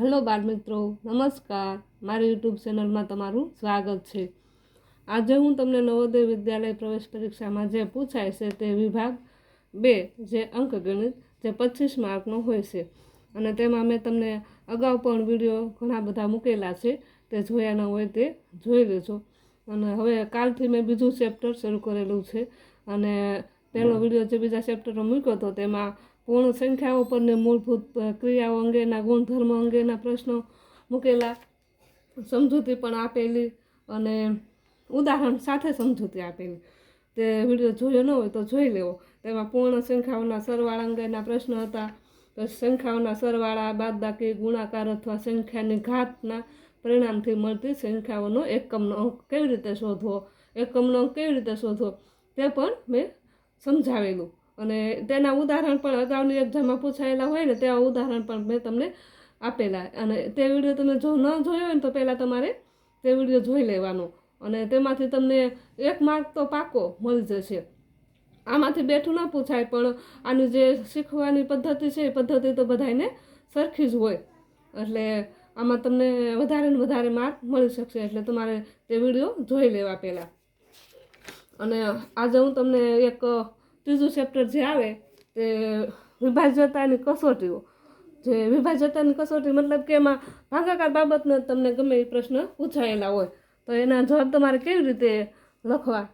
Hello બાળ મિત્રો નમસ્કાર. મારી યુટ્યુબ ચેનલમાં તમારું સ્વાગત છે. આજે હું તમને નવોદય વિદ્યાલય પ્રવેશ પરીક્ષામાં જે પૂછાય છે તે વિભાગ બે જે અંકગણિત જે પચીસ માર્કનો હોય છે. અને તેમાં મેં તમને અગાઉ પણ વીડિયો ઘણા બધા મૂકેલા છે તે જોયા ન હોય તે જોઈ લેજો. અને હવે કાલથી મેં બીજું ચેપ્ટર શરૂ કરેલું છે. અને પહેલો વીડિયો જે બીજા ચેપ્ટરનો મૂક્યો હતો તેમાં પૂર્ણ સંખ્યાઓ પરને મૂળભૂત ક્રિયાઓ અંગેના ગુણધર્મો અંગેના પ્રશ્નો મૂકેલા સમજૂતી પણ આપેલી અને ઉદાહરણ સાથે સમજૂતી આપેલી. તે વીડિયો જોયો ન હોય તો જોઈ લેવો. તેમાં પૂર્ણ સંખ્યાઓના સરવાળા અંગેના પ્રશ્નો હતા. સંખ્યાઓના સરવાળા, બાદબાકી, ગુણાકાર અથવા સંખ્યાની ઘાતના પરિણામથી મળતી સંખ્યાઓનો એકમનો અંક કેવી રીતે શોધવો? એકમનો અંક કેવી રીતે શોધવો? તે પણ મેં સમજાવેલું. અને તેના ઉદાહરણ પણ અગાઉની એક્ઝામમાં પૂછાયેલા હોય ને, તેવા ઉદાહરણ પણ મેં તમને આપેલા. અને તે વીડિયો તમે જો ન જોયો હોય ને, તો પહેલાં તમારે તે વીડિયો જોઈ લેવાનો. અને તેમાંથી તમને એક માર્ક તો પાકો મળી જશે. આમાંથી બેઠું ન પૂછાય, પણ આની જે શીખવાની પદ્ધતિ છે, એ પદ્ધતિ તો બધાને સરખી જ હોય. એટલે આમાં તમને વધારે ને વધારે માર્ક મળી શકશે. એટલે તમારે તે વીડિયો જોઈ લેવા પહેલાં. અને આજે હું તમને એક ત્રીજું ચેપ્ટર જે આવે તે વિભાજ્યતાની કસોટીઓ. જે વિભાજ્યતાની કસોટી મતલબ કે એમાં ભાગાકાર બાબતનો તમને ગમે એ પ્રશ્ન પૂછાયેલા હોય. તો એના જવાબ તમારે કેવી રીતે લખવા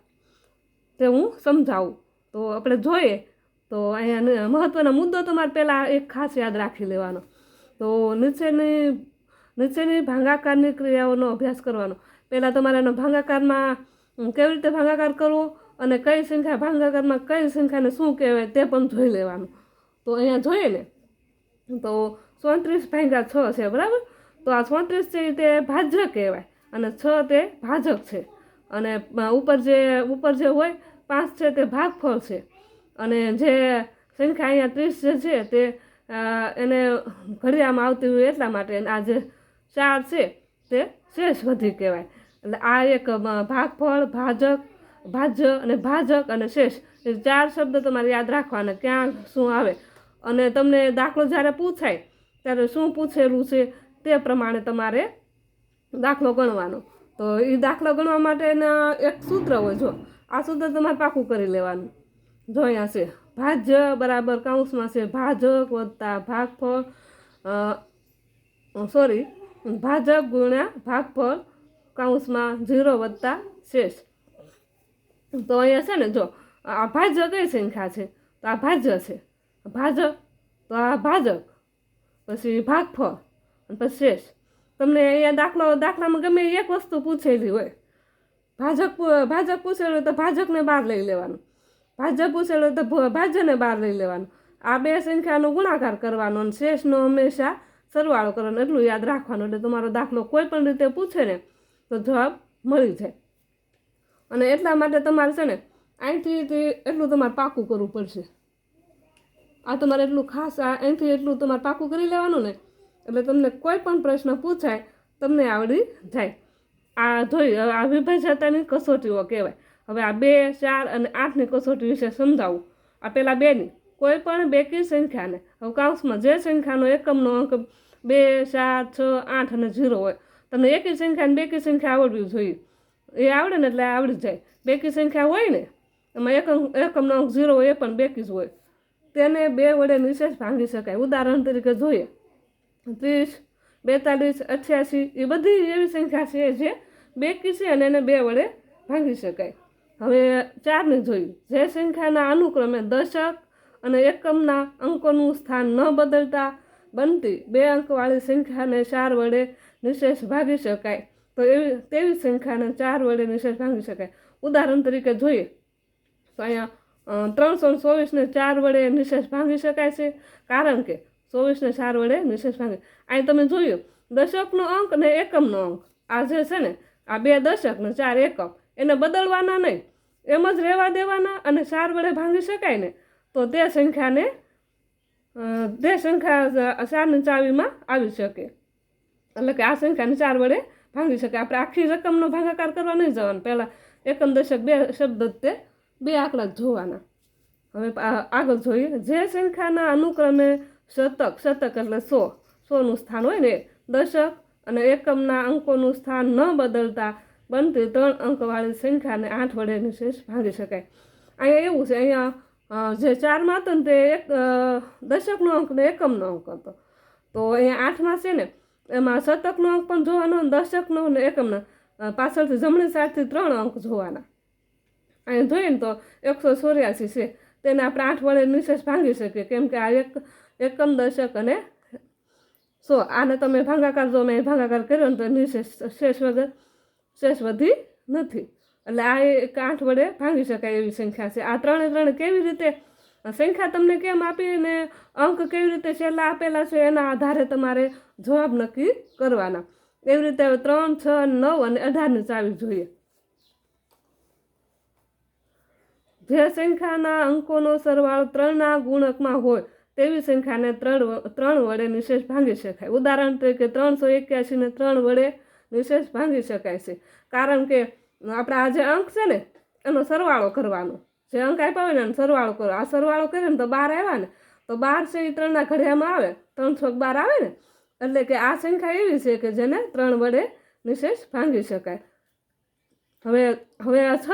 તે હું સમજાવું. તો આપણે જોઈએ. તો અહીંયા મહત્ત્વનો મુદ્દો તમારે પહેલાં એક ખાસ યાદ રાખી લેવાનો. તો નીચેની નીચેની ભાંગાકારની ક્રિયાઓનો અભ્યાસ કરવાનો. પહેલાં તમારે એનો ભાંગાકારમાં કેવી રીતે ભાંગાકાર કરવો? અને કઈ સંખ્યા ભાંગાકારમાં, કઈ સંખ્યાને શું કહેવાય તે પણ જોઈ લેવાનું. તો અહીંયા જોઈએ ને, તો ચોત્રીસ ભાંગા છ છે, બરાબર? તો આ ચોત્રીસ છે તે ભાજ્ય કહેવાય અને છ તે ભાજક છે. અને ઉપર જે ઉપર જે હોય, પાંચ છે તે ભાગફળ છે. અને જે સંખ્યા અહીંયા ત્રીસ જે છે તે એને ઘડિયામાં આવતી હોય એટલા માટે આ જે ચાર છે તે શેષ વધી કહેવાય. એટલે આ એક ભાગફળ, ભાજક ભાજ્ય અને ભાજક અને શેષ. એ ચાર શબ્દ તમારે યાદ રાખવાના ક્યાં શું આવે. અને તમને દાખલો જ્યારે પૂછાય, ત્યારે શું પૂછેલું છે તે પ્રમાણે તમારે દાખલો ગણવાનો. તો એ દાખલો ગણવા માટેના એક સૂત્ર હોય જો, આ સૂત્ર તમારે પાકું કરી લેવાનું. જો અહીંયા છે, ભાજ્ય બરાબર કાઉન્સમાં છે, ભાજક વત્તા ભાગફળ સોરી, ભાજક ગુણ્યા ભાગફળ કાઉન્સમાં ઝીરો વત્તા શેષ. તો અહીંયા છે ને જો આ ભાજ્ય કઈ સંખ્યા છે, તો આ ભાજ્ય છે ભાજક તો આ ભાજક પછી ભાગફળ અને પછી શેષ તમને અહીંયા દાખલો, દાખલામાં ગમે એક વસ્તુ પૂછેલી હોય. ભાજક ભાજક પૂછેલું તો ભાજકને બહાર લઈ લેવાનું. ભાજપ પૂછેલું તો ભાજ્યને બહાર લઈ લેવાનું. આ બે સંખ્યાનો ગુણાકાર કરવાનો અને શેષનો હંમેશા સરવાળો કરવાનો, એટલું યાદ રાખવાનું. એટલે તમારો દાખલો કોઈ પણ રીતે પૂછે ને, તો જવાબ મળી જાય. અને એટલા માટે તમારે છે ને અહીંથી એટલું તમારે પાકું કરવું પડશે. આ તમારે એટલું ખાસ આ અહીંથી એટલું તમારે પાકું કરી લેવાનું ને, એટલે તમને કોઈ પણ પ્રશ્ન પૂછાય, તમને આવડી જાય. આ જોઈ આ વિભાજતાની કસોટીઓ કહેવાય. હવે આ બે, ચાર અને આઠની કસોટી વિશે સમજાવું. આ પહેલાં બેની, કોઈ પણ બેકી સંખ્યાને કાઉન્સમાં જે સંખ્યાનો એકમનો અંક બે સાત છ, આઠ અને ઝીરો હોય, તમને એકી સંખ્યા અને બેકી સંખ્યા આવડવી જોઈએ. એ આવડે ને એટલે આવડી જાય. બેકી સંખ્યા હોય ને, એમાં એકમ, એકમનો અંક ઝીરો હોય, એ પણ બેકી જ હોય. તેને બે વડે નિશેષ ભાંગી શકાય. ઉદાહરણ તરીકે જોઈએ. ત્રીસ, બેતાલીસ, અઠ્યાસી, એ બધી એવી સંખ્યા છે જે બેકી છે અને એને બે વડે ભાંગી શકાય. હવે ચારને જોયું જે સંખ્યાના અનુક્રમે દશક અને એકમના અંકોનું સ્થાન ન બદલતા બનતી બે અંકવાળી સંખ્યાને ચાર વડે નિશેષ ભાગી શકાય. તો એવી તેવી સંખ્યાને ચાર વડે નિશેષ ભાંગી શકાય. ઉદાહરણ તરીકે જોઈએ, તો અહીંયા ત્રણસો ચોવીસને ચાર વડે નિશેષ ભાંગી શકાય છે, કારણ કે ચોવીસને ચાર વડે નિશેષ ભાંગી. અહીં તમે જોયું, દશકનો અંક ને એકમનો અંક. આ જે છે ને, આ બે દશક ને ચાર એકમ, એને બદલવાના નહીં. એમ જ રહેવા દેવાના અને ચાર વડે ભાંગી શકાય ને, તો તે સંખ્યાને તે સંખ્યા ચારની ચાવીમાં આવી શકે. એટલે કે આ સંખ્યાને ચાર વડે ભાંગી શકે. આપણે આખી રકમનો ભાગાકાર કરવા નહીં જવાનું. પહેલાં એકમ દશક બે શબ્દ તે, બે આંકડા જોવાના. હવે આગળ જોઈએ. જે સંખ્યાના અનુક્રમે શતક શતક એટલે સો. સોનું સ્થાન હોય ને, દશક અને એકમના અંકોનું સ્થાન ન બદલતા બનતી ત્રણ અંકવાળી સંખ્યાને આઠ વડે નિશેષ ભાંગી શકાય. અહીંયા એવું છે, અહીંયા જે ચારમાં હતો ને તે એક દશકનો અંક ને એકમનો અંક હતો. તો અહીંયા આઠમાં છે ને એમાં શતકનો અંક પણ જોવાનો દશકનો અને એકમનો. પાછળથી જમણી સાઈડથી ત્રણ અંક જોવાના. અહીંયા જોઈએ ને તો એકસો ચોર્યાસી છે. તેને આપણે આઠ વડે નિશેષ ભાંગી શકીએ. કેમ કે આ એક, એકમ દશક અને સો. આને તમે ભાંગાકાર જો મેં ભાંગાકાર કર્યો ને તો નિશેષ, શેષ વગર, શેષ વધી નથી. એટલે આ એક આઠ વડે ભાંગી શકાય એવી સંખ્યા છે. આ ત્રણે ત્રણ કેવી રીતે સંખ્યા તમને કેમ આપી ને અંક કેવી રીતે છેલ્લા આપેલા છે એના આધારે તમારે જવાબ નક્કી કરવાના. એવી રીતે ત્રણ, છ, નવ અને અઢારની ચાવી જોઈએ. જે સંખ્યાના અંકોનો સરવાળો ત્રણના ગુણકમાં હોય, તેવી સંખ્યાને ત્રણ ત્રણ વડે નિશેષ ભાંગી શકાય. ઉદાહરણ તરીકે ત્રણસો એક્યાસીને ત્રણ વડે નિશેષ ભાંગી શકાય છે. કારણ કે આપણા આ જે અંક છે ને, એનો સરવાળો કરવાનો. જે અંક આપ્યા હોય ને સરવાળો કરો. આ સરવાળો કરે ને તો બાર આવ્યા ને, તો બાર છે એ ત્રણના ઘડિયામાં આવે. ત્રણ છોક બાર આવે ને, એટલે કે આ સંખ્યા એવી છે કે જેને ત્રણ વડે નિશેષ ભાંગી શકાય. હવે હવે આ છ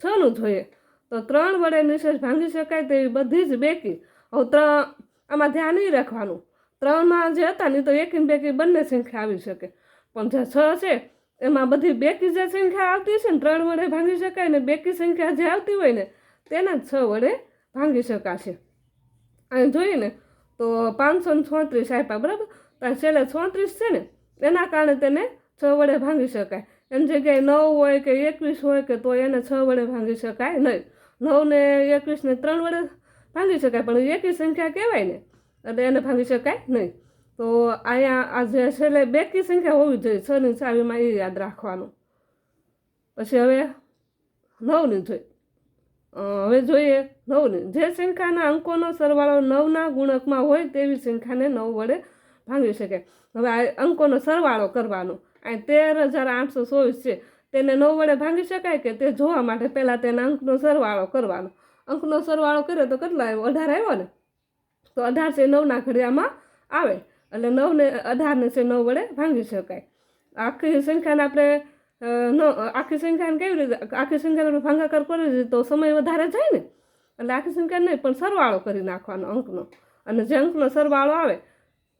છનું જોઈએ. તો ત્રણ વડે નિશેષ ભાંગી શકાય તેવી બધી જ બેકી. હવે ત્રણ, આમાં ધ્યાન નહીં રાખવાનું. ત્રણમાં જે હતા ને તો એકીને બેકી બંને સંખ્યા આવી શકે. પણ જે છ છે એમાં બધી બેકી જે સંખ્યા આવતી છે ને, ત્રણ વડે ભાંગી શકાય ને, બેકી સંખ્યા જે આવતી હોય ને, તેના છ વડે ભાંગી શકાશે. અને જોઈએ ને, તો પાંચસો ને છોત્રીસ આપ્યા, બરાબર? તો છેલ્લે છોત્રીસ છે ને, એના કારણે તેને છ વડે ભાંગી શકાય. એની જગ્યાએ નવ હોય કે એકવીસ હોય કે તો એને છ વડે ભાંગી શકાય નહીં. નવ ને એકવીસને ત્રણ વડે ભાંગી શકાય, પણ એકી સંખ્યા કહેવાય ને, એટલે એને ભાંગી શકાય નહીં. તો અહીંયા આ જે છેલ્લે બેકી સંખ્યા હોવી જોઈએ. છની ચાવીમાં એ યાદ રાખવાનું. પછી હવે નવની જોઈ હવે જોઈએ નવની જે સંખ્યાના અંકોનો સરવાળો નવના ગુણકમાં હોય તેવી સંખ્યાને નવ વડે ભાંગી શકાય હવે આ અંકોનો સરવાળો કરવાનો. અહીં તેર હજાર આઠસો ચોવીસ છે. તેને નવ વડે ભાંગી શકાય કે તે જોવા માટે પહેલાં તેના અંકનો સરવાળો કરવાનો? અંકનો સરવાળો કર્યો તો કેટલો આવ્યો? અઢાર આવ્યો ને? તો અઢાર છે નવના ઘડિયામાં આવે. એટલે નવને, અઢારને છે નવ વડે ભાંગી શકાય. આખી સંખ્યાને આપણે આખી સંખ્યાને કેવી રીતે, આખી સંખ્યાને આપણે ભાંગાકાર કરી દીધી તો સમય વધારે જાય ને? એટલે આખી સંખ્યા નહીં, પણ સરવાળો કરી નાખવાનો અંકનો. અને જે અંકનો સરવાળો આવે,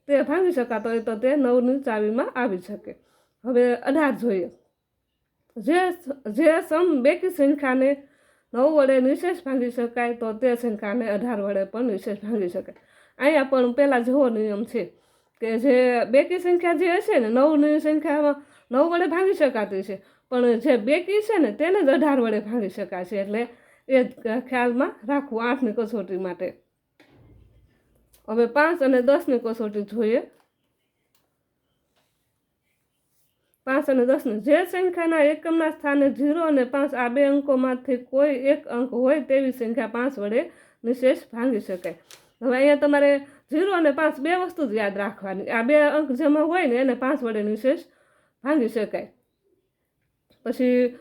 તે ભાંગી શકાતો હોય તો તે નવની ચાવીમાં આવી શકે. હવે અઢાર જોઈએ. જે જે સમ બેકી સંખ્યાને નવ વડે નિશેષ ભાંગી શકાય તો તે સંખ્યાને અઢાર વડે પણ નિશેષ ભાંગી શકાય. અહીંયા પણ પહેલાં જેવો નિયમ છે. કે જે બેકી સંખ્યા જે હશે ને, નવની સંખ્યામાં નવ વડે ભાંગી શકાતી છે. પણ જે બેકી છે ને, તેને જ અઢાર વડે ભાંગી શકાશે. એટલે એ ખ્યાલમાં રાખવું આઠની કસોટી માટે. હવે પાંચ અને દસની કસોટી જોઈએ. પાંચ અને દસની જે સંખ્યાના એકમના સ્થાને ઝીરો અને પાંચ આ બે અંકોમાંથી કોઈ એક અંક હોય તેવી સંખ્યા પાંચ વડે નિશેષ ભાંગી શકાય. હવે અહીંયા તમારે ઝીરો અને પાંચ બે વસ્તુ જ યાદ રાખવાની. આ બે અંક જેમાં હોય ને એને પાંચ વડે નિશેષ ભાંગી શકાય. પછી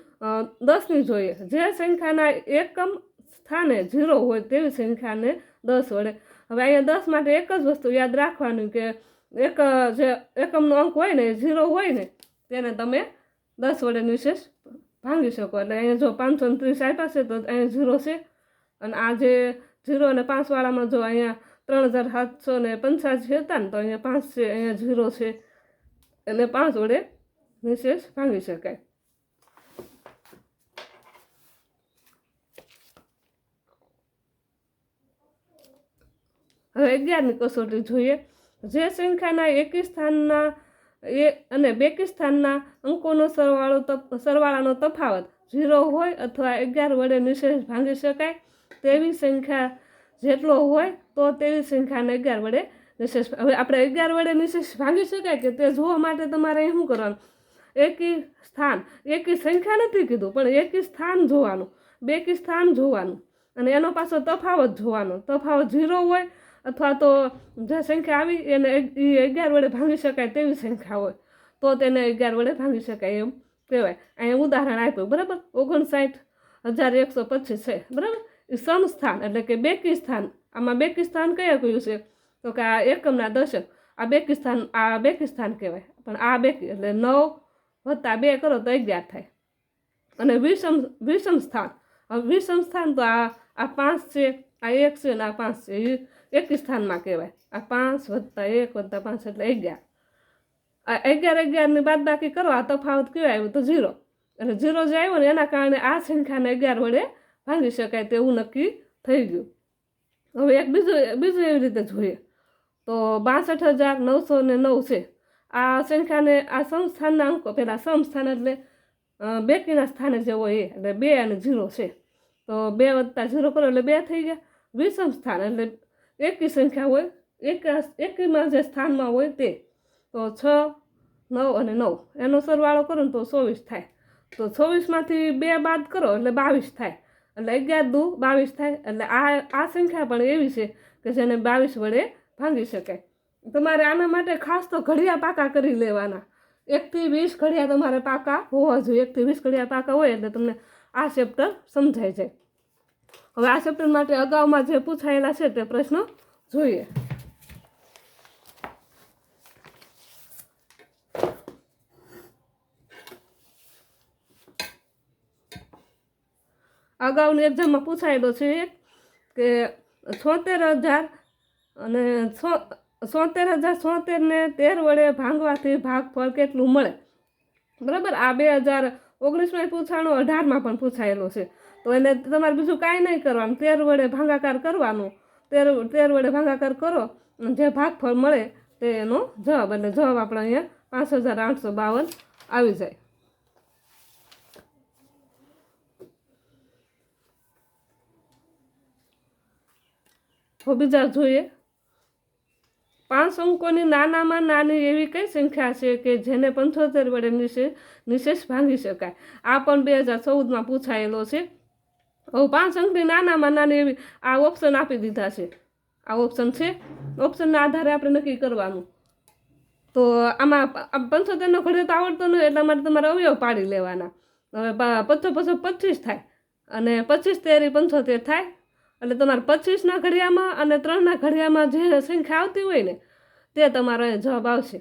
દસની જોઈએ. જે સંખ્યાના એકમ સ્થાને ઝીરો હોય તેવી સંખ્યાને દસ વડે. હવે અહીંયા દસ માટે એક જ વસ્તુ યાદ રાખવાની કે એક, જે એકમનો અંક હોય ને ઝીરો હોય ને, તેને તમે દસ વડે નિશેષ ભાંગી શકો. એટલે અહીંયા જો પાંચસો ત્રીસ આપ્યા છે, તો અહીંયા ઝીરો છે. અને આ જે ઝીરો અને પાંચવાળામાં જો અહીંયા ત્રણ હજાર સાતસો ને પંચ્યાસી હતા ને તો અહીંયા પાંચ છે, અહીંયા ઝીરો છે. એને પાંચ વડે નિશેષ ભાંગી શકાય. હવે અગિયારની કસોટી જોઈએ. જે સંખ્યાના એકી સ્થાનના એ અને બેકી સ્થાનના અંકોનો સરવાળો સરવાળાનો તફાવત ઝીરો હોય અથવા અગિયાર વડે નિશેષ ભાંગી શકાય તેવી સંખ્યા જેટલો હોય તો તેવી સંખ્યાને અગિયાર વડે નિશેષ હવે આપણે અગિયાર વડે નિશેષ ભાંગી શકાય કે તે જોવા માટે તમારે શું કરવાનું? એકી સ્થાન એકી સંખ્યા નથી કીધું, પણ એકી સ્થાન જોવાનું. બેકી સ્થાન જોવાનું. અને એનો પાછો તફાવત જોવાનો. તફાવત ઝીરો હોય અથવા તો જે સંખ્યા આવી એને એ અગિયાર વડે ભાંગી શકાય તેવી સંખ્યા હોય, તો તેને અગિયાર વડે ભાંગી શકાય એમ કહેવાય. અહીંયા ઉદાહરણ આપ્યું, બરાબર? ઓગણસાઠ હજાર એકસો પચીસ છે, બરાબર? સમસ્થાન એટલે કે બેકી સ્થાન આમાં બેકી સ્થાન કયા કયું છે? તો કે આ એકમના દશક આ બેકી સ્થાન આ બેકી સ્થાન કહેવાય. પણ આ બેકી એટલે નવ વત્તા બે કરો તો અગિયાર થાય. અને વિષમ વિષમ સ્થાન વિષમ સ્થાન તો આ આ પાંચ છે, આ એક છે ને આ પાંચ છે. એ એકી સ્થાનમાં કહેવાય. આ પાંચ વત્તા એક વત્તા પાંચ એટલે અગિયાર. આ અગિયાર અગિયારની બાદ બાકી કરો. આ તફાવત કયો આવ્યો? તો ઝીરો. એટલે ઝીરો જે આવ્યો ને એના કારણે આ સંખ્યાને અગિયાર વડે ભાંગી શકાય તેવું નક્કી થઈ ગયું. હવે એક બીજું બીજું એવી રીતે જોઈએ. તો બાસઠ હજાર નવસો ને નવ છે. આ સંખ્યાને, આ સંસ્થાનના અંકો, પહેલાં સંસ્થાન એટલે બેકીના સ્થાને જે હોય એ, એટલે બે અને ઝીરો છે. તો બે વત્તા ઝીરો કરો એટલે બે થઈ ગયા. વિષમ સ્થાન એટલે એકી સંખ્યા હોય, એક, એકીમાં જે સ્થાનમાં હોય તે. તો છ, નવ અને નવ. એનો સરવાળો કરો ને તો ચોવીસ થાય. તો ચોવીસમાંથી બે બાદ કરો એટલે બાવીસ થાય. એટલે અગિયાર દુ બાવીસ થાય એટલે આ આ સંખ્યા પણ એવી છે કે જેને બાવીસ વડે ભાંગી શકાય. તમારે આના માટે ખાસ તો ઘડિયા પાકા કરી લેવાના. એકથી વીસ ઘડિયા તમારે પાકા હોવા જોઈએ. એકથી વીસ ઘડિયા પાકા હોય એટલે તમને આ ચેપ્ટર સમજાઈ જાય. હવે આ ચેપ્ટર માટે અગાઉમાં જે પૂછાયેલા છે તે પ્રશ્નો જોઈએ. અગાઉની એક્ઝામમાં પૂછાયેલો છે કે છોતેર હજાર અને છો હજાર સોતેરને તેર વડે ભાંગવાથી ભાગફળ કેટલું મળે? બરાબર? આ બે હજાર ઓગણીસમાં પૂછાણું અઢારમાં પણ પૂછાયેલો છે. તો એને તમારે બીજું કાંઈ નહીં કરવાનું. તેર વડે ભાંગાકાર કરવાનું. તેર તેર વડે ભાંગાકાર કરો જે ભાગફળ મળે તે એનો જવાબ. એટલે જવાબ આપણે અહીંયા પાંચ હજાર આઠસો બાવન આવી જાય. બીજા જોઈએ. પાંચ અંકોની નાનામાં નાની એવી કઈ સંખ્યા છે કે જેને પંચોતેર વડે નિશેષ નિશેષ ભાંગી શકાય? આ પણ બે હજાર ચૌદમાં પૂછાયેલો છે. હવે પાંચ અંકની નાનામાં નાની એવી આ ઓપ્શન આપી દીધા છે. આ ઓપ્શન છે. ઓપ્શનના આધારે આપણે નક્કી કરવાનું. તો આમાં પંચોતેરનો ઘડે તો આવડતો નહીં એટલા માટે તમારે અવયવ પાડી લેવાના. હવે પચો પચો, પચીસ થાય. અને પચીસ તેરી પંચોતેર થાય. એટલે તમારે પચીસના ઘડિયામાં અને ત્રણના ઘડિયામાં જે સંખ્યા આવતી હોય ને, તે તમારો અહીં જવાબ આવશે.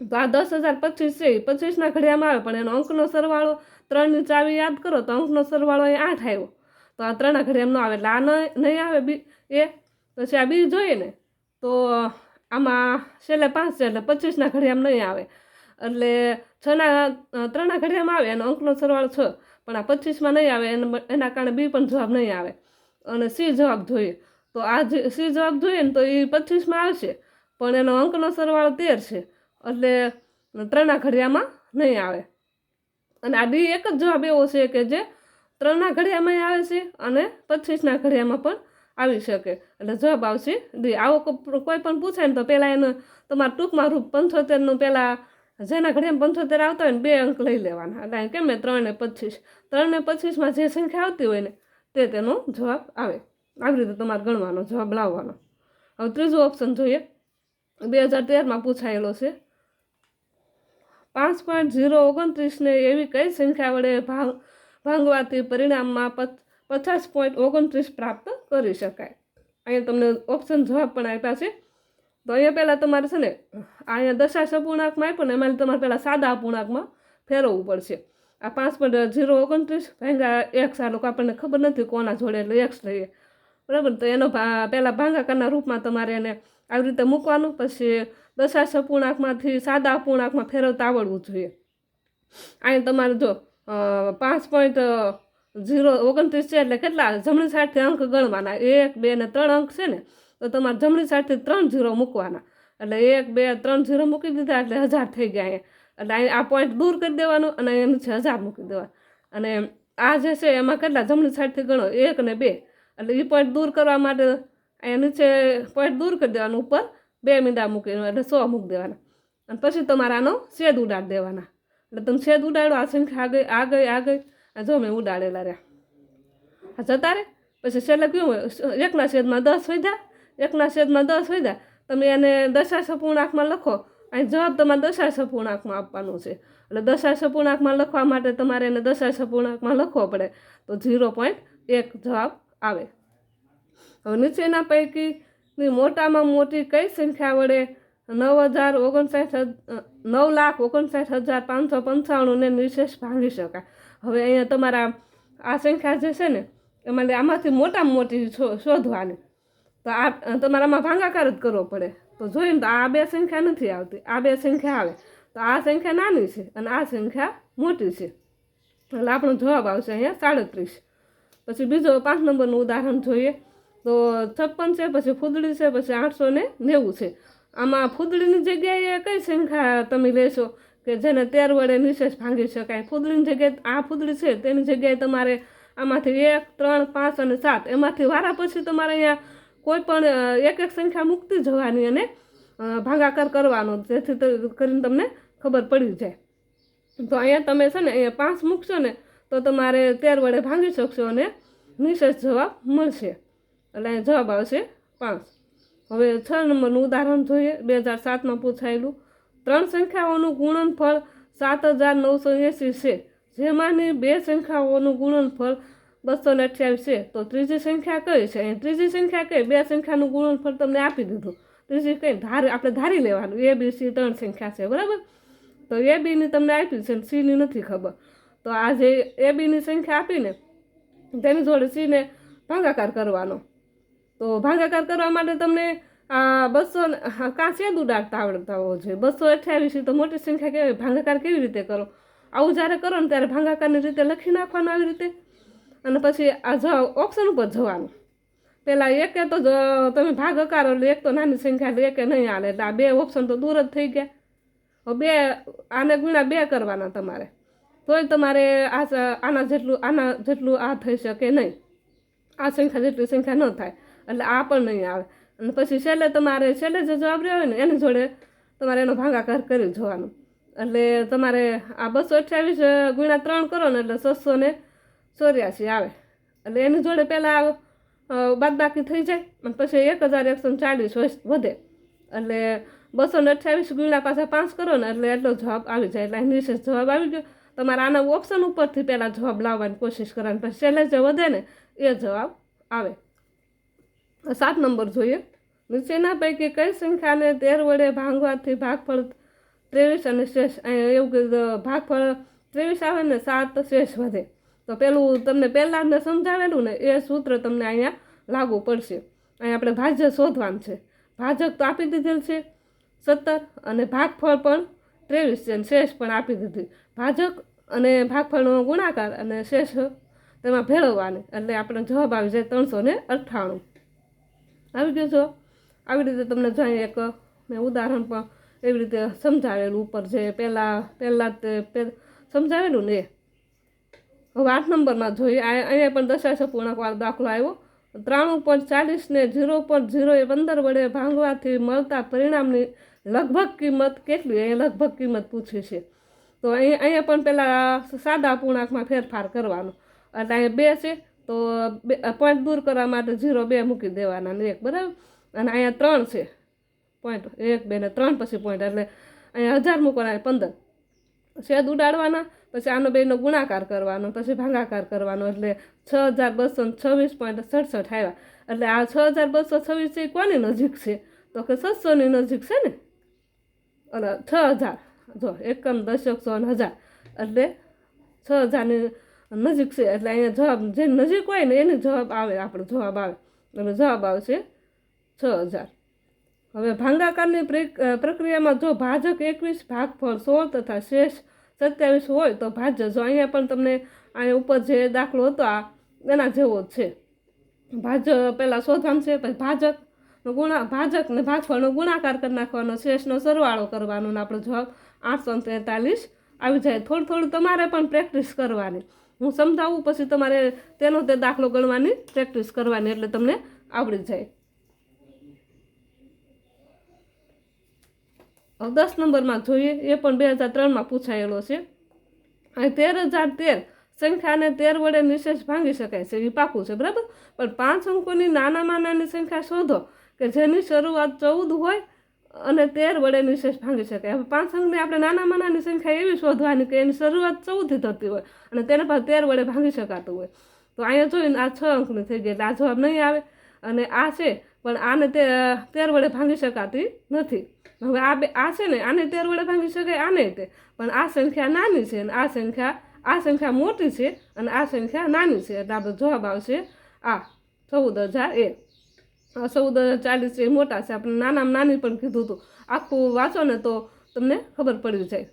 તો આ દસ હજાર પચીસ છે, એ પચીસના ઘડિયામાં આવે, પણ એનો અંકનો સરવાળો ત્રણની ચાવી યાદ કરો, તો અંકનો સરવાળો અહીં આઠ આવ્યો. તો આ ત્રણના ઘડિયામાં આવે, એટલે આ નહીં આવે બી, એ. પછી આ બી જોઈએ ને, તો આમાં છેલ્લે પાંચ છે, એટલે પચીસના ઘડિયામાં નહીં આવે. એટલે છના, ત્રણના ઘડિયામાં આવે, એનો અંકનો સરવાળો છ, પણ આ પચીસમાં નહીં આવે, એના કારણે બી પણ જવાબ નહીં આવે. અને સી જવાબ જોઈએ. તો આ જે સી જવાબ જોઈએ ને તો એ પચીસમાં આવશે. પણ એનો અંકનો સરવાળો તેર છે. એટલે ત્રણના ઘડિયામાં નહીં આવે. અને આ ડી એક જ જવાબ એવો છે કે જે ત્રણના ઘડિયામાં આવે છે અને પચીસના ઘડિયામાં પણ આવી શકે. એટલે જવાબ આવશે ડી. આવો કોઈ પણ પૂછાય ને તો પહેલાં એનું તમારા ટૂંકમાં રૂપ પંચોતેરનું પહેલાં જેના ઘડિયામાં પંચોતેર આવતા હોય ને બે અંક લઈ લેવાના. એટલે કેમ ને ત્રણ ને પચીસ? ત્રણ ને પચીસમાં જે સંખ્યા આવતી હોય ને તે તેનો જવાબ આવે. આવી રીતે તમારે ગણવાનો, જવાબ લાવવાનો. હવે ત્રીજું ઓપ્શન જોઈએ. બે હજાર તેરમાં પૂછાયેલો છે. પાંચ પોઈન્ટ ઝીરો ઓગણત્રીસને એવી કઈ સંખ્યા વડે ભાંગ, ભાંગવાથી પરિણામમાં પચ, પચાસ પોઈન્ટ ઓગણત્રીસ પ્રાપ્ત કરી શકાય? અહીંયા તમને ઓપ્શન જવાબ પણ આપ્યા છે. તો અહીંયા પહેલાં તમારે છે ને, અહીંયા દશાશ અપૂર્ણાંકમાં આપ્યો ને એમાં તમારે પહેલાં સાદા અપૂર્ણાંકમાં ફેરવવું પડશે. આ પાંચ પોઈન્ટ ઝીરો ઓગણત્રીસ ભાંગા એક્સ આ લોકો આપણને ખબર નથી કોના જોડે એટલે એક્સ લઈએ બરાબર? તો એનો પહેલાં ભાંગાકારના રૂપમાં તમારે એને આવી રીતે મૂકવાનું, પછી દશાંશ અપૂર્ણાંકમાંથી સાદા અપૂર્ણાંકમાં ફેરવતા આવડવું જોઈએ. અહીં તમારે જો પાંચ પોઈન્ટ ઝીરો ઓગણત્રીસ છે એટલે કેટલા? જમણી સાઈડથી અંક ગણવાના. એક, બે ને ત્રણ અંક છે ને, તો તમારે જમણી સાઈડથી ત્રણ ઝીરો મૂકવાના. એટલે એક, બે, ત્રણ ઝીરો મૂકી દીધા એટલે હજાર થઈ ગયા અહીંયા. એટલે આ પોઈન્ટ દૂર કરી દેવાનું અને એનું નીચે હજાર મૂકી દેવા અને આ જે છે એમાં કેટલા? જમણી સાઈડથી ગણો, એક ને બે. એટલે એ પોઈન્ટ દૂર કરવા માટે અહીંયા નીચે પોઈન્ટ દૂર કરી દેવાનું, ઉપર બે મીંડા મૂકી એટલે સો મૂકી દેવાના. અને પછી તમારે આનો છેદ ઉડાડી દેવાના. એટલે તમે છેદ ઉડાડો, આ સંખ્યા આ ગઈ આ ગઈ આ જો મેં ઉડાડેલા રહ્યા. આ જતા રે પછી છેલ્લે કયું એકના છેદમાં દસ વધ્યા એકના છેદમાં દસ વધ્યા તમે એને દશાંશ આંખમાં લખો. અહીં જવાબ તમારે દશા અપૂર્ણાંકમાં આપવાનો છે. એટલે દશા સપૂર્ણાંકમાં લખવા માટે તમારે એને દશા સપૂર્ણાંકમાં લખવો પડે. તો ઝીરો પોઈન્ટ એક જવાબ આવે. હવે નીચેના પૈકીની મોટામાં મોટી કઈ સંખ્યા વડે નવ હજાર ઓગણસાઠ નવ લાખ ઓગણસાઠ હજાર પાંચસો પંચાણુંને નિશેષ ભાંગી શકાય. હવે અહીંયા તમારા આ સંખ્યા જે છે ને, એમાં આમાંથી મોટામાં મોટી શોધવાની. તો આ, તમારામાં ભાંગાકાર જ કરવો પડે. તો જોઈને તો આ બે સંખ્યા નથી આવતી. આ બે સંખ્યા આવે તો આ સંખ્યા નાની છે અને આ સંખ્યા મોટી છે. એટલે આપણો જવાબ આવશે અહીંયા સાડત્રીસ. પછી બીજો પાંચ નંબરનું ઉદાહરણ જોઈએ. તો છપ્પન છે, પછી ફૂદડી છે, પછી આઠસો ને નેવું છે. આમાં ફૂદડીની જગ્યાએ કઈ સંખ્યા તમે લેશો? કે જેને તેર વડે નિશેષ ભાંગી શકાય. ફૂદડીની જગ્યાએ આ ફૂદડી છે, તેની જગ્યાએ તમારે આમાંથી એક, ત્રણ, પાંચ અને સાત. એમાંથી વારા પછી તમારે અહીંયા કોઈ પણ એક એક સંખ્યા મૂકતી જવાની અને ભાગાકાર કરવાનો જેથી કરીને તમને ખબર પડી જાય. તો અહીંયા તમે છે ને, અહીંયા પાંચ મૂકશો ને, તો તમારે તેર વડે ભાંગી શકશો અને નિશેષ જવાબ મળશે. એટલે જવાબ આવશે પાંચ. હવે છ નંબરનું ઉદાહરણ જોઈએ. બે હજાર સાતમાં પૂછાયેલું. ત્રણ સંખ્યાઓનું ગુણનફળ સાત હજાર નવસો એંસી છે. જેમાંની બે સંખ્યાઓનું ગુણનફળ બસો ને અઠ્યાવીસ છે. તો ત્રીજી સંખ્યા કઈ છે? ત્રીજી સંખ્યા કઈ? બે સંખ્યાનું ગુણનફળ તમને આપી દીધું. ત્રીજી કઈ? ધાર, આપણે ધારી લેવાનું. એ બી સી ત્રણ સંખ્યા છે, બરાબર? તો એ બીની તમને આપી છે સીની નથી ખબર. તો આ જે એ બીની સંખ્યા આપીને તેની જોડે સીને ભાગાકાર કરવાનો. તો ભાગાકાર કરવા માટે તમને આ બસો કાં સેદ ઉડાડતા આવડતા હોવો જોઈએ. બસો અઠ્યાવીસ તો મોટી સંખ્યા કહેવાય ભાગાકાર કેવી રીતે કરો? આવું જ્યારે કરો ને ત્યારે ભાગાકારની રીતે લખી નાખવાનું આવી રીતે. અને પછી આ જ ઓપ્શન ઉપર જવાનું. પહેલાં એકે તો જ- તમે ભાગાકાર એટલે એક તો નાની સંખ્યા એટલે એકે નહીં હાલે. એટલે આ બે ઓપ્શન તો દૂર જ થઈ ગયા. હવે બે, આને ગુણ્યા બે કરવાના તમારે. તોય તમારે આ આના જેટલું આના જેટલું આ થઈ શકે નહીં. આ સંખ્યા જેટલી સંખ્યા ન થાય. એટલે આ પણ નહીં આવે. અને પછી છેલ્લે તમારે, છેલ્લે જે જવાબ રહ્યો હોય ને, એની જોડે તમારે એનો ભાગાકાર કરી જોવાનો. એટલે તમારે આ બસો અઠ્યાવીસ ગુણ્યા ત્રણ કરો ને, એટલે છસો ને ચોર્યાસી આવે. એટલે એની જોડે પહેલાં બાદબાકી થઈ જાય અને પછી એક હજાર એકસો ચાલીસ વધે. એટલે બસો ને અઠ્યાવીસ ગુણ્યા પાછા પાંચ કરો ને એટલે એટલો જવાબ આવી જાય. એટલે નિશેષ જવાબ આવી ગયો. તમારે આના ઓપ્શન ઉપરથી પહેલાં જવાબ લાવવાની કોશિશ કરવાની. પછી છેલ્લે જે વધે ને એ જવાબ આવે. સાત નંબર જોઈએ. નીચેના પૈકી કઈ સંખ્યાને તેર વડે ભાંગવાથી ભાગફળ ત્રેવીસ અને શેષ એવું કે ભાગફળ ત્રેવીસ આવે ને સાત શેષ વધે. તો પેલું તમને પહેલાં મેં સમજાવેલું ને એ સૂત્ર તમને અહીંયા લાગુ પડશે. અહીંયા આપણે ભાજ્ય શોધવાનું છે. ભાજક તો આપી દીધેલ છે સત્તર અને ભાગફળ પણ ત્રેવીસ છે અને શેષ પણ આપી દીધી. ભાજક અને ભાગફળનો ગુણાકાર અને શેષ તેમાં ભેળવવાની. એટલે આપણે જવાબ આવી જાય ત્રણસો ને અઠ્ઠાણું. આવી ગયો છો આવી રીતે તમને જોઈએ એક મેં ઉદાહરણ પણ એવી રીતે સમજાવેલું ઉપર જે પહેલાં પહેલાં તે સમજાવેલું ને એ. હવે આઠ નંબરમાં જોઈએ. અહીંયા પણ દશાંશ પૂર્ણાંકવાળો દાખલો આવ્યો. ત્રાણું પોઈન્ટ ચાલીસને ઝીરો પોઈન્ટ ઝીરો એ પંદર વડે ભાંગવાથી મળતા પરિણામની લગભગ કિંમત કેટલી? અહીંયા લગભગ કિંમત પૂછી છે. તો અહીંયા અહીંયા પણ પહેલાં સાદા પૂર્ણાંકમાં ફેરફાર કરવાનો. એટલે અહીંયા બે છે. તો બે પોઈન્ટ દૂર કરવા માટે ઝીરો બે મૂકી દેવાના ને એક, બરાબર? અને અહીંયા ત્રણ છે. પોઈન્ટ એક, બે ને ત્રણ પછી પોઈન્ટ એટલે અહીંયા હજાર મૂકવાના પંદર. શેદ ઉડાડવાના. પછી આનો બેનો ગુણાકાર કરવાનો, પછી ભાંગાકાર કરવાનો, એટલે છ હજાર બસો છવ્વીસ પોઈન્ટ સડસઠ આવ્યા. એટલે આ છ હજાર બસો છવ્વીસ છે એ કોની નજીક છે? તો કે સત્સોની નજીક છે ને? અને છ હજાર. જો, એકમ દશક સો હજાર. એટલે છ હજારની નજીક છે, એટલે અહીંયા જવાબ, જે નજીક હોય ને એની જવાબ આવે, આપણો જવાબ આવે. એટલે જવાબ આવશે છ હજાર. હવે ભાંગાકારની પ્રક્રિયામાં જો ભાજક એકવીસ, ભાગફળ સોળ તથા શેષ સત્યાવીસ હોય તો ભાજક જો અહીંયા પણ તમને અહીંયા ઉપર જે દાખલો હતો, આ એના જેવો જ છે. ભાજક પહેલાં શોધવાનું છે, પછી ભાજકનો ગુણા, ભાજક ને ભાગફળનો ગુણાકાર કરી નાખવાનો શેષનો સરવાળો કરવાનો ને આપણો જવાબ આઠસો તેતાલીસ આવી જાય. થોડું થોડું તમારે પણ પ્રેક્ટિસ કરવાની. હું સમજાવું, પછી તમારે તેનો તે દાખલો ગણવાની પ્રેક્ટિસ કરવાની, એટલે તમને આવડી જાય. દસ નંબરમાં જોઈએ, એ પણ બે હજાર ત્રણમાં પૂછાયેલો છે. અને તેર હજાર તેર સંખ્યાને તેર વડે નિશેષ ભાંગી શકાય છે એ પાકું છે, બરાબર? પણ પાંચ અંકોની નાનામાં નાની સંખ્યા શોધો કે જેની શરૂઆત ચૌદ હોય અને તેર વડે નિશેષ ભાંગી શકાય. હવે પાંચ અંકની આપણે નાનામાં નાની સંખ્યા એવી શોધવાની કે એની શરૂઆત ચૌદથી થતી હોય અને તેને પણ તેર વડે ભાંગી શકાતું હોય. તો અહીંયા જોઈને આ છ અંકની થઈ ગઈ, એટલે આ જવાબ નહીં આવે. અને આ છે પણ આને તે તેર વડે ભાંગી શકાતી નથી. હવે આ બે, આ છે ને, આને તેર વડે ભાંગી શકાય, આને તે. પણ આ સંખ્યા નાની છે અને આ સંખ્યા આ સંખ્યા મોટી છે અને આ સંખ્યા નાની છે. એટલે આપણો જવાબ આવશે આ ચૌદ હજાર એક ચૌદ હજાર ચાલીસ એ મોટા છે. આપણે નાનામાં નાની પણ કીધું હતું. આખું વાંચો ને તો તમને ખબર પડી જાય.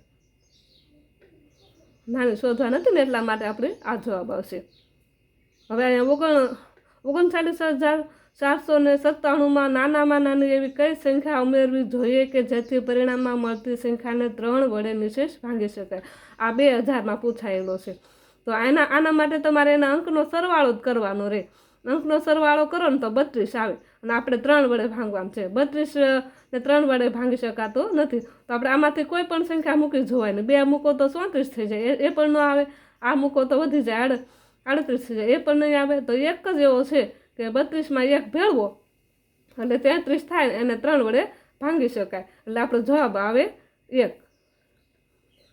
નાની શોધવા નથી ને એટલા માટે આપણે આ જવાબ આવશે. હવે અહીંયા ઓગણ, ઓગણચાલીસ હજાર ચારસો ને સત્તાણુંમાં નાનામાં નાની એવી કઈ સંખ્યા ઉમેરવી જોઈએ કે જેથી પરિણામમાં મળતી સંખ્યાને ત્રણ વડે નિશેષ ભાંગી શકાય? આ બે હજારમાં પૂછાયેલો છે. તો આના આના માટે તમારે એના અંકનો સરવાળો જ કરવાનો રહે અંકનો સરવાળો કરો ને તો બત્રીસ આવે. અને આપણે ત્રણ વડે ભાંગવાનું છે. બત્રીસ ને ત્રણ વડે ભાંગી શકાતો નથી. તો આપણે આમાંથી કોઈ પણ સંખ્યા મૂકી જોવાય ને. બે મૂકો તો ચોત્રીસ થઈ જાય. એ પણ ન આવે. આ મૂકો તો વધી જાય. આડ, આડત્રીસ થઈ જાય. એ પણ નહીં આવે. તો એક જ એવો છે. કે બત્રીસમાં એક ભેળવો એટલે તેત્રીસ થાય એને ત્રણ વડે ભાંગી શકાય. એટલે આપણો જવાબ આવે એક.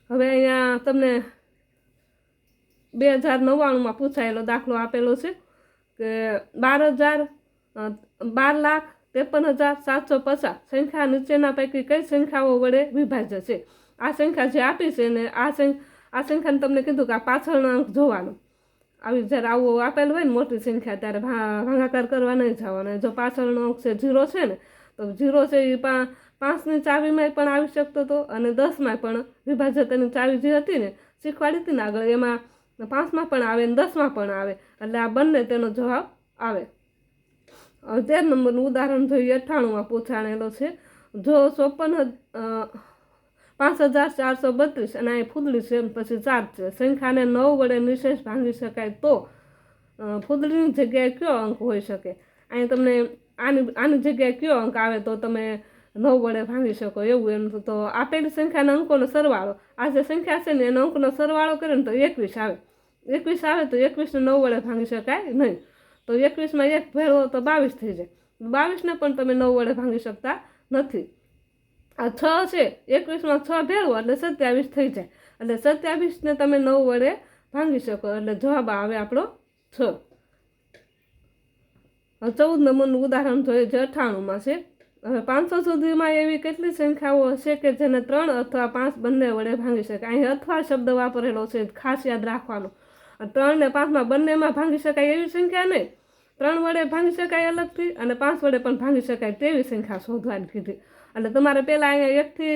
હવે અહીંયા તમને બે હજાર નવ્વાણુંમાં પૂછાયેલો દાખલો આપેલો છે કે બાર હજાર બાર લાખ, ત્રેપન હજાર, સાતસો પચાસ સંખ્યા નીચેના પૈકી કઈ સંખ્યાઓ વડે વિભાજ્ય છે? આ સંખ્યા જે આપી છે ને આ સંખ્યા આ સંખ્યાને તમને કીધું કે આ પાછળનો અંક જોવાનો. આવી જ્યારે આવું આપેલું હોય ને મોટી સંખ્યા, ત્યારે ભાંગાકાર કરવા નહીં જવાના જો પાછળનો અંક છે જીરો છે ને, તો જીરો છે એ પા, પાંચની ચાવીમાં પણ આવી શકતો હતો અને દસમાં પણ. વિભાજકની ચાવી જે હતી ને, શીખવાડી હતી ને આગળ, એમાં પાંચમાં પણ આવે ને દસમાં પણ આવે. એટલે આ બંને તેનો જવાબ આવે. તેર નંબરનું ઉદાહરણ જોઈએ, અઠ્ઠાણુંમાં પૂછાણેલો છે. જો ચોપન પાંચ હજાર ચારસો બત્રીસ અને અહીં ફૂદડી છે પછી ચાર છે. સંખ્યાને નવ વડે નિશેષ ભાંગી શકાય તો ફૂદડીની જગ્યાએ કયો અંક હોઈ શકે? અહીં તમને આની આની જગ્યાએ કયો અંક આવે તો તમે નવ વડે ભાંગી શકો એવું એમ. તો આપેલી સંખ્યાના અંકોનો સરવાળો, આ જે સંખ્યા છે ને એનો અંકનો સરવાળો કરે ને તો એકવીસ આવે. એકવીસ આવે તો એકવીસને નવ વડે ભાંગી શકાય નહીં. તો એકવીસમાં એક ભેળવો તો બાવીસ થઈ જાય. બાવીસને પણ તમે નવ વડે ભાંગી શકતા નથી. આ છ છે. એકવીસમાં છ ભેળવો એટલે સત્યાવીસ થઈ જાય. એટલે સત્યાવીસને તમે નવ વડે ભાંગી શકો. એટલે જવાબ આવે આપણો છ. ચૌદ નંબરનું ઉદાહરણ જોઈએ. જે અઠ્ઠાણુંમાં છે. હવે પાંચસો સુધીમાં એવી કેટલી સંખ્યાઓ હશે કે જેને ત્રણ અથવા પાંચ બંને વડે ભાંગી શકાય? અહીં અથવા શબ્દ વાપરેલો છે. ખાસ યાદ રાખવાનો. ત્રણ ને પાંચમાં બંનેમાં ભાંગી શકાય એવી સંખ્યા નહીં. ત્રણ વડે ભાંગી શકાય અલગથી અને પાંચ વડે પણ ભાંગી શકાય તેવી સંખ્યા શોધવાની કીધી. એટલે તમારે પહેલાં અહીંયા એકથી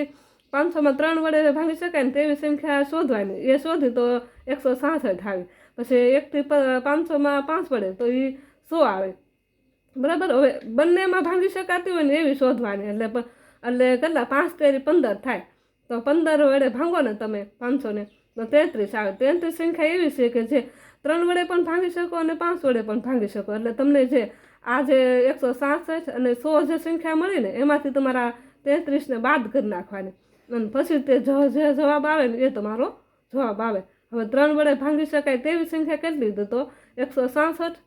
પાંચસોમાં ત્રણ વડે ભાંગી શકાય ને તેવી સંખ્યા શોધવાની. એ શોધી તો એકસો સાસઠ આવે. પછી એકથી પાંચસોમાં પાંચ વડે તો એ સો આવે. બરાબર? હવે બંનેમાં ભાંગી શકાતી હોય ને એવી શોધવાની. એટલે એટલે કેટલા? પાંચ તેરી પંદર થાય. તો પંદર વડે ભાંગો ને તમે પાંચસોને તો તેત્રીસ આવે. તેત્રીસ સંખ્યા એવી છે કે જે ત્રણ વડે પણ ભાંગી શકો અને પાંચ વડે પણ ભાંગી શકો. એટલે તમને જે, આ જે એકસો સાસઠ અને સો જે સંખ્યા મળી ને એમાંથી તમારા તેત્રીસને બાદ કરી નાખવાની. અને પછી તે જે જવાબ આવે ને એ તમારો જવાબ આવે. હવે ત્રણ વડે ભાંગી શકાય તેવી સંખ્યા કેટલી તો તો એકસો સાસઠ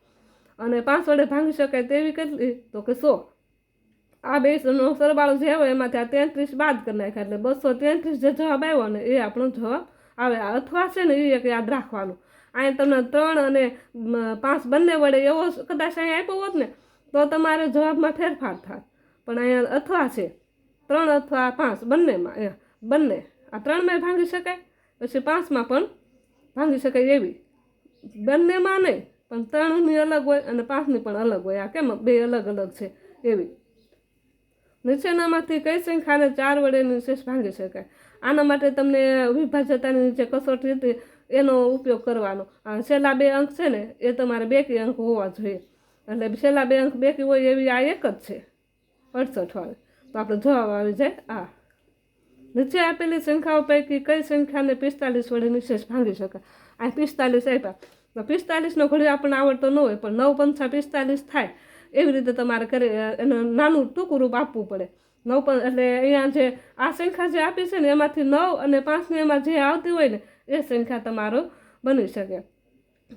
અને પાંચ વડે ભાંગી શકાય તેવી કેટલી તો કે સો. આ બે નો સરવાળો જે હોય એમાંથી આ તેત્રીસ બાદ કરી નાખ્યા. એટલે બસો તેત્રીસ જે જવાબ આવ્યો ને એ આપણો જવાબ આવે. અથવા છે ને એ એક યાદ રાખવાનું. અહીંયા તમને ત્રણ અને પાંચ બંને વડે એવો કદાચ અહીંયા આપ્યો હોત ને, તો તમારે જવાબમાં ફેરફાર થાય. પણ અહીંયા અથવા છે. ત્રણ અથવા પાંચ, બંનેમાં, એ, બંને. આ ત્રણમાં ભાંગી શકાય, પછી પાંચમાં પણ ભાંગી શકાય એવી. બંનેમાં નહીં, પણ ત્રણની અલગ હોય અને પાંચની પણ અલગ હોય. આ કેમ બે અલગ અલગ છે એવી. નીચેનામાંથી કઈ સંખ્યાને ચાર વડે નિશેષ ભાંગી શકાય? આના માટે તમને વિભાજ્યતાની જે કસોટી હતી, એનો ઉપયોગ કરવાનો. છેલ્લા બે અંક છે ને, એ તમારે બે કી અંક હોવા જોઈએ. એટલે છેલ્લા બે અંક બે કી હોય એવી આ એક જ છે. અડસઠ વાળી. તો આપણો જવાબ આવી જાય આ. નીચે આપેલી સંખ્યાઓ પૈકી કઈ સંખ્યાને પિસ્તાલીસ વડે નિશેષ ભાંગી શકાય. આ પિસ્તાલીસ આપ્યા. તો પિસ્તાલીસનો ઘડી આપણને આવડતો ન હોય, પણ નવ પંચા પિસ્તાલીસ થાય. એવી રીતે તમારે કરી, એનું નાનું ટૂંકું રૂપ આપવું પડે. નવ પણ એટલે અહીંયા જે આ સંખ્યા જે આપી છે ને, એમાંથી નવ અને પાંચની એમાં જે આવતી હોય ને, એ સંખ્યા તમારો બની શકે.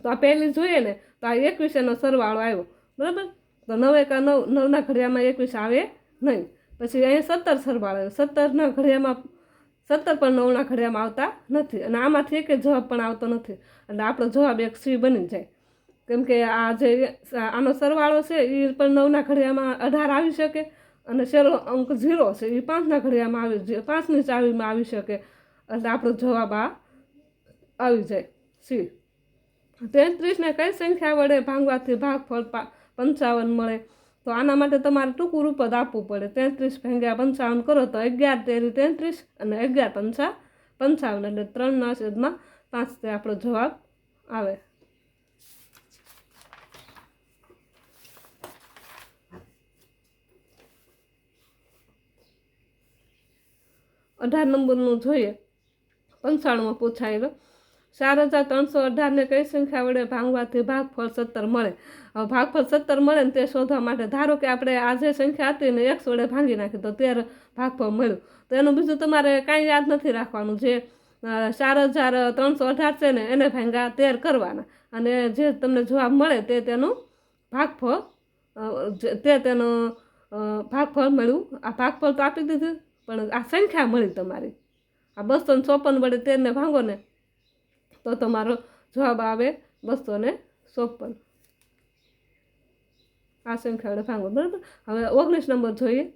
તો આ પહેલી જોઈએ ને, તો આ એકવીસ એનો સરવાળો આવ્યો. બરાબર? તો નવ એકા નવ, નવના ઘડિયામાં એકવીસ આવે નહીં. પછી અહીંયા સત્તર સરવાળો સત્તરના ઘડિયામાં, સત્તર પણ નવના ઘડિયામાં આવતા નથી. અને આમાંથી એક જવાબ પણ આવતો નથી. એટલે આપણો જવાબ એક સી બની જાય. કેમ કે આ જે આનો સરવાળો છે, એ પણ નવના ઘડિયામાં અઢાર આવી શકે અને છેલ્લો અંક ઝીરો છે, એ પાંચના ઘડિયામાં આવી પાંચની ચાવીમાં આવી શકે. એટલે આપણો જવાબ આ આવી જાય. સી. તેત્રીસને કઈ સંખ્યા વડે ભાંગવાથી ભાગફળ ફળ પંચાવન મળે? તો આના માટે તમારે ટૂંકું રૂપદ આપવું પડે. તેત્રીસ ભાંગ્યા પંચાવન કરો તો અગિયાર તેરી તેત્રીસ અને અગિયાર પંચા પંચાવન એટલે ત્રણના છેદમાં પાંચ તે આપણો જવાબ આવે. અઢાર નંબરનું જોઈએ. પંચાણુંમાં પૂછાયેલો. ચાર હજાર ત્રણસો અઢારને કઈ સંખ્યા વડે ભાંગવાથી ભાગફળ સત્તર મળે? હવે ભાગફળ સત્તર મળે ને તે શોધવા માટે ધારો કે આપણે આ જે સંખ્યા હતી ને એકસો વડે ભાંગી નાખી, તો તેર ભાગફળ મળ્યું. તો એનું બીજું તમારે કાંઈ યાદ નથી રાખવાનું. જે ચાર હજાર ત્રણસો અઢાર છે ને એને ભાંગા તેર કરવાના. અને જે તમને જવાબ મળે તે તેનું ભાગફળ તે તેનું ભાગફળ મળ્યું. આ ભાગફળ તો આપી દીધું, પણ આ સંખ્યા મળી તમારી. આ બસો ચોપન વડે તેરને ભાંગો ને તો તમારો જવાબ આવે બસો ને ચોપન. આ સંખ્યા વડે ભાંગો, બરાબર? હવે ઓગણીસ નંબર જોઈએ.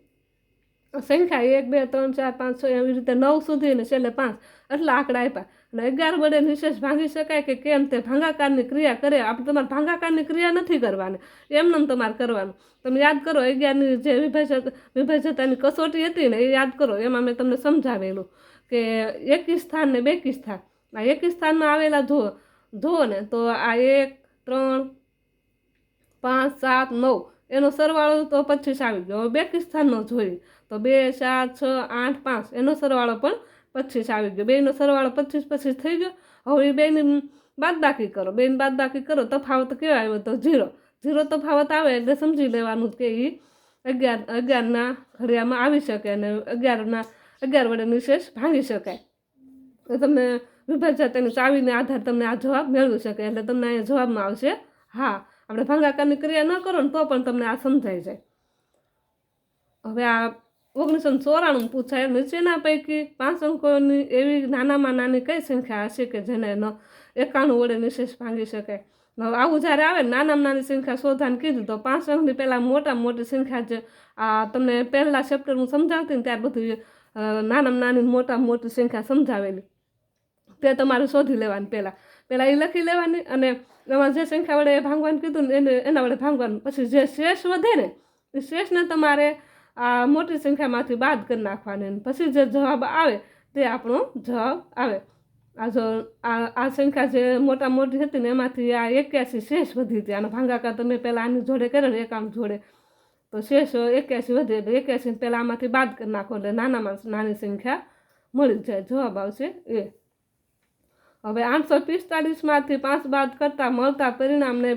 સંખ્યા એક, બે, ત્રણ, ચાર, પાંચ, છ, એવી રીતે નવ સુધી ને છેલ્લે પાંચ. એટલે આંકડા આપ્યા. અને અગિયાર વડે નિશેષ ભાંગી શકાય કે કેમ તે ભાંગાકારની ક્રિયા કરે. આપણે તમારે ભાંગાકારની ક્રિયા નથી કરવાની. એમને તમારે કરવાનું. તમે યાદ કરો, અગિયારની જે વિભાજક વિભાજતાની કસોટી હતી ને, એ યાદ કરો. એમાં મેં તમને સમજાવેલું કે એકી સ્થાન ને બેકી સ્થાન. આ એક સ્થાનમાં આવેલા ધો ધો ને તો આ એક, ત્રણ, પાંચ, સાત, નવ, એનો સરવાળો તો પચીસ આવી ગયો. હવે બેકી સ્થાનનો જોઈએ તો બે સાત છ, આઠ, પાંચ, એનો સરવાળો પણ પચીસ આવી ગયો. બેનો સરવાળો પચીસ પચીસ થઈ ગયો. હવે એ બેની બાદબાકી કરો. બેની બાદબાકી કરો, તફાવત કેવો આવ્યો તો? ઝીરો. ઝીરો તફાવત આવે એટલે સમજી લેવાનું કે એ અગિયાર, અગિયારના ઘડિયામાં આવી શકે અને અગિયારના, અગિયાર વડે નિશેષ ભાંગી શકાય. તો તમને વિભાજ્ય તેની ચાવીને આધાર તમને આ જવાબ મેળવી શકે એટલે તમને અહીંયા જવાબમાં આવશે, હા, આપણે ભાંગાકારની ક્રિયા ન કરો ને તો પણ તમને આ સમજાઈ જાય. હવે આ ઓગણીસો ચોરાણું પૂછાય નીચેના પૈકી પાંચ અંકોની એવી નાનામાં નાની કઈ સંખ્યા હશે કે જેને ન એકાણું વડે નિશેષ ભાંગી શકાય? આવું જ્યારે આવે નાનામાં નાની સંખ્યા શોધાને કીધું તો પાંચ અંકની પહેલાં મોટામાં મોટી સંખ્યા જે, આ તમને પહેલાં ચેપ્ટર હું સમજાવતી ને ત્યાર બધું નાનામાં નાની મોટામાં મોટી સંખ્યા સમજાવેલી. તે તમારે શોધી લેવાની પહેલાં. પહેલાં એ લખી લેવાની અને એમાં જે સંખ્યા વડે ભાંગવાનું કીધું ને એને એના વડે ભાંગવાનું. પછી જે શેષ વધે ને, એ શેષને તમારે આ મોટી સંખ્યામાંથી બાદ કરી નાખવાની પછી જે જવાબ આવે તે આપણો જવાબ આવે. આ જો આ આ સંખ્યા જે મોટા મોટી હતી ને એમાંથી આ એક્યાસી શેષ વધી હતી. આનો ભાંગાકાર તમે પહેલાં આની જોડે કર્યો ને એકાઉન્ટ જોડે. તો શેષ એક્યાસી વધે એટલે એક્યાસી પહેલાં આમાંથી બાદ કરી નાખો એટલે નાનામાં નાની સંખ્યા મળી જાય. જવાબ આવશે એ. હવે આઠસો પિસ્તાલીસમાંથી પાંચ બાદ કરતાં મળતા પરિણામને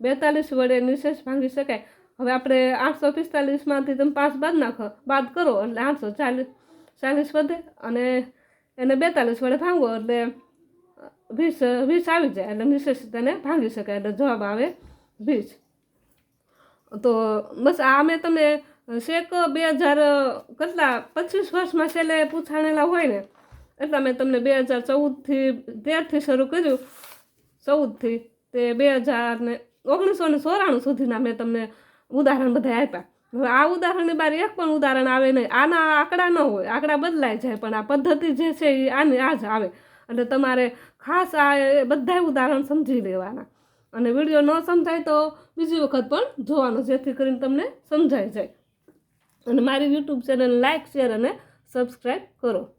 બેતાલીસ વડે નિશેષ ભાંગી શકાય. હવે આપણે આઠસો પિસ્તાલીસમાંથી તમે પાંચ બાદ નાખો, બાદ કરો એટલે આઠસો ચાલીસ ચાલીસ વધે અને એને બેતાલીસ વડે ભાંગો એટલે વીસ વીસ આવી જાય એટલે નિશેષ તેને ભાંગી શકાય એટલે જવાબ આવે વીસ. તો બસ આ મેં તમે શેક બે હજાર કેટલા, પચીસ વર્ષમાં છેલ્લે પૂછાણેલા હોય ને એટલા મેં તમને બે હજાર ચૌદથી તેરથી શરૂ કર્યું, ચૌદથી તે બે હજાર ને ઓગણીસો ને ચોરાણું સુધીના મેં તમને ઉદાહરણ બધા આપ્યા. હવે આ ઉદાહરણની બાર એક પણ ઉદાહરણ આવે નહીં. આના આંકડા ન હોય, આંકડા બદલાય જાય, પણ આ પદ્ધતિ જે છે એ આની આ જ આવે. એટલે તમારે ખાસ આ બધાય ઉદાહરણ સમજી લેવાના. અને વીડિયો ન સમજાય તો બીજી વખત પણ જોવાનો, જેથી કરીને તમને સમજાઈ જાય. અને મારી યુટ્યુબ ચેનલ લાઇક શેર અને સબસ્ક્રાઈબ કરો.